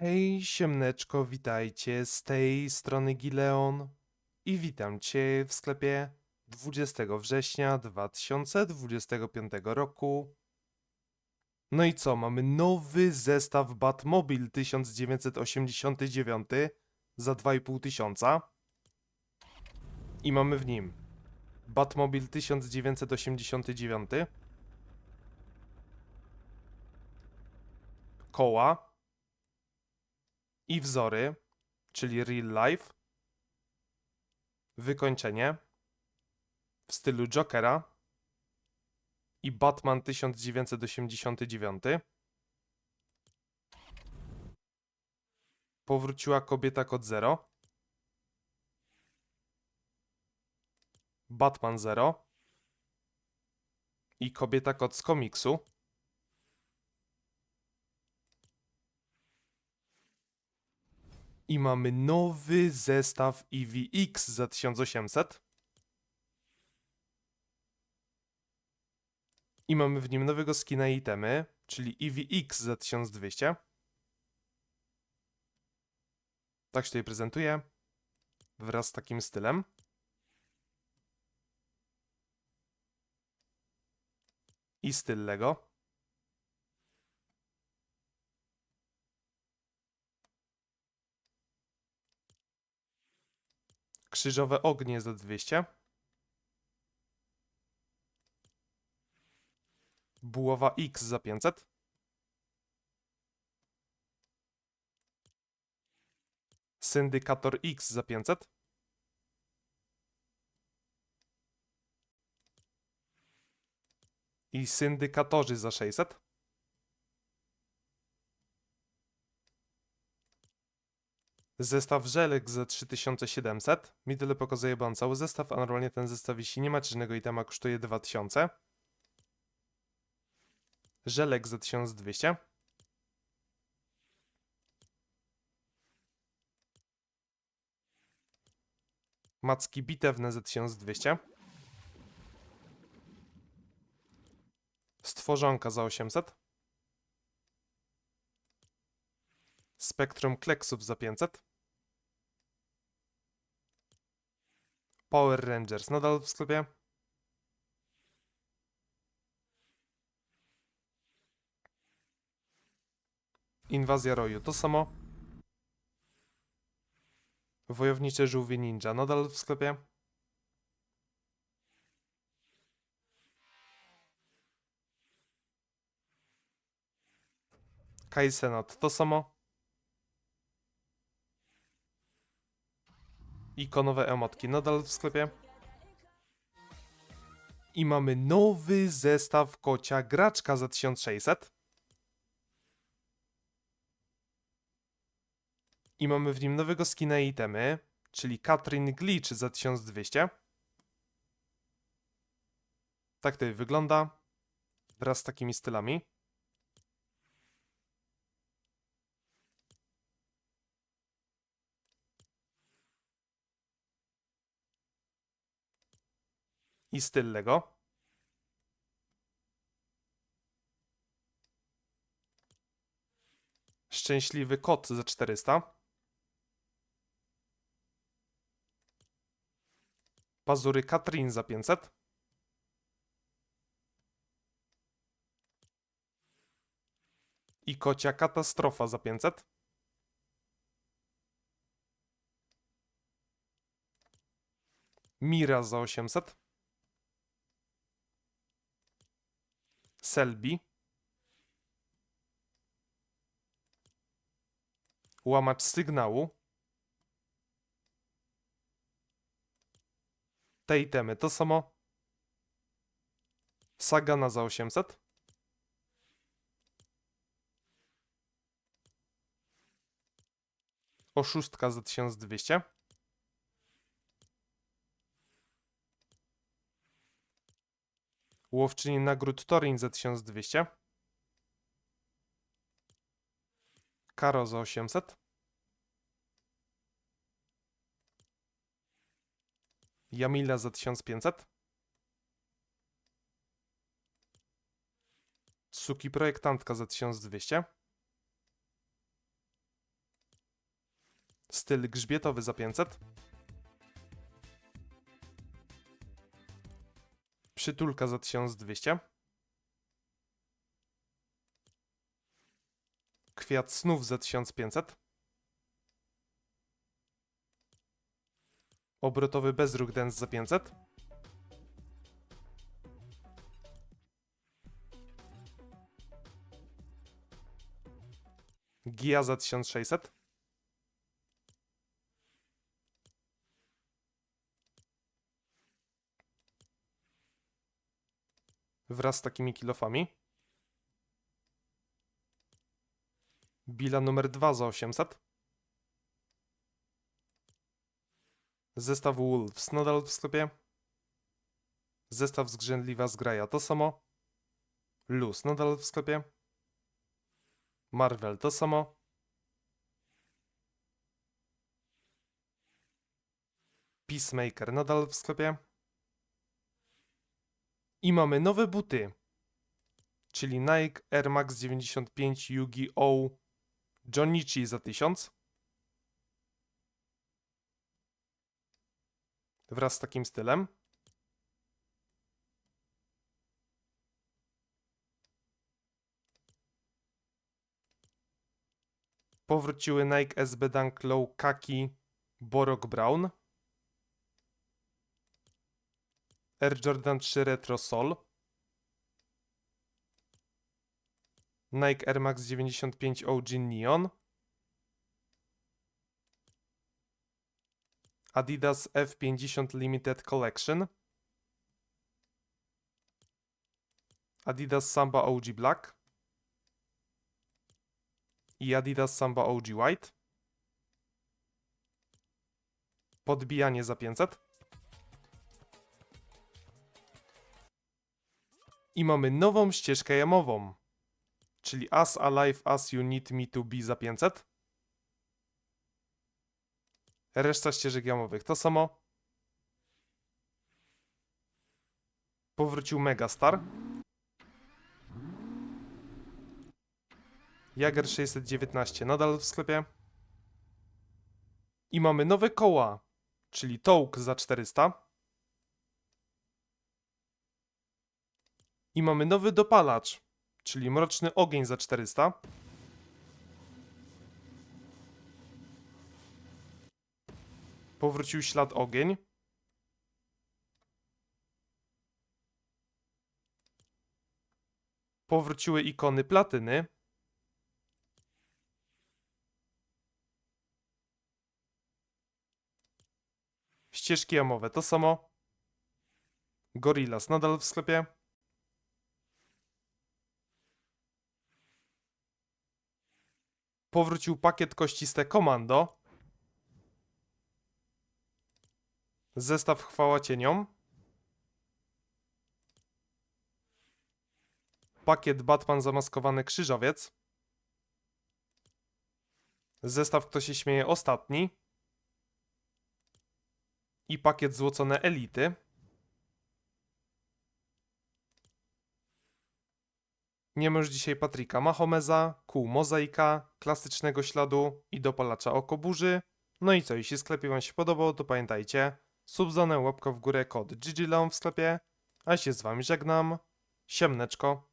Hej, siemneczko, witajcie, z tej strony Gileon i witam Cię w sklepie 20 września 2025 roku. No i co, mamy nowy zestaw Batmobil 1989 za 2,5 tysiąca. I mamy w nim Batmobil 1989 koła i wzory, czyli real life, wykończenie w stylu Jokera i Batman 1989. Powróciła kobieta kod Zero. Batman Zero i kobieta kod z komiksu. I mamy nowy zestaw EVX za 1800. I mamy w nim nowego skina i itemy, czyli EVX za 1200. Tak się tutaj prezentuje. Wraz z takim stylem. I styl Lego. Krzyżowe ognie za 200. Bułowa X za 500. Syndykator X za 500. I syndykatorzy za 600. Zestaw żelek za 3700. Mi tyle pokazuje, bo on cały zestaw, a normalnie ten zestaw, jeśli nie ma czynnego itema, kosztuje 2000. Żelek za 1200. Macki bitewne za 1200. Stworzonka za 800. Spektrum kleksów za 500. Power Rangers nadal w sklepie. Inwazja Roju to samo. Wojownicze żółwie ninja nadal w sklepie. Kai Senat to samo. Ikonowe emotki nadal w sklepie. I mamy nowy zestaw kocia graczka za 1600. I mamy w nim nowego skina i itemy, czyli Katrin Glitch za 1200. Tak to wygląda. Wraz z takimi stylami. I styl Lego. Szczęśliwy kot za 400. Pazury Katrin za 500. I kocia katastrofa za 500. Mira za 800. Selby. Łamacz sygnału. Te itemy to samo. Sagana za 800. Oszustka za 1200. Łowczyni nagród Torin za 1200. Karo za 800. Jamila za 1500. Suki projektantka za 1200. styl grzbietowy za 500. Przytulka za 1200. Kwiat snów za 1500. Obrotowy bezruch dance za 500. Gia za 1600. Wraz z takimi kilofami. Bila numer 2 za 800. Zestaw Wolves nadal w sklepie. Zestaw zgrzędliwa zgraja to samo. Luz nadal w sklepie. Marvel to samo. Peacemaker nadal w sklepie. I mamy nowe buty. Czyli Nike Air Max 95 Yu-Gi-Oh! Jonichi za 1000. Wraz z takim stylem. Powróciły Nike SB Dunk Low Kaki Borok Brown. Air Jordan 3 Retro Sol. Nike Air Max 95 OG Neon. Adidas F50 Limited Collection. Adidas Samba OG Black. I Adidas Samba OG White. Podbijanie za 500. I mamy nową ścieżkę jamową, czyli As Alive As You Need Me To Be za 500. Reszta ścieżek jamowych to samo. Powrócił Megastar. Jager 619 nadal w sklepie. I mamy nowe koła, czyli Tołk za 400. I mamy nowy dopalacz, czyli Mroczny Ogień za 400. Powrócił ślad ogień. Powróciły ikony platyny. Ścieżki jamowe to samo. Gorillas nadal w sklepie. Powrócił pakiet kościste Komando. Zestaw chwała cieniom. Pakiet Batman zamaskowany krzyżowiec. Zestaw Kto się śmieje ostatni. I pakiet złocone elity. Nie ma już dzisiaj Patryka Mahomeza, kół Mozaika, klasycznego śladu i dopalacza oko burzy. No i co, jeśli sklepie Wam się podobał, to pamiętajcie, subzonę, łapka w górę, kod GGLOM w sklepie, a się z Wami żegnam. Siemneczko.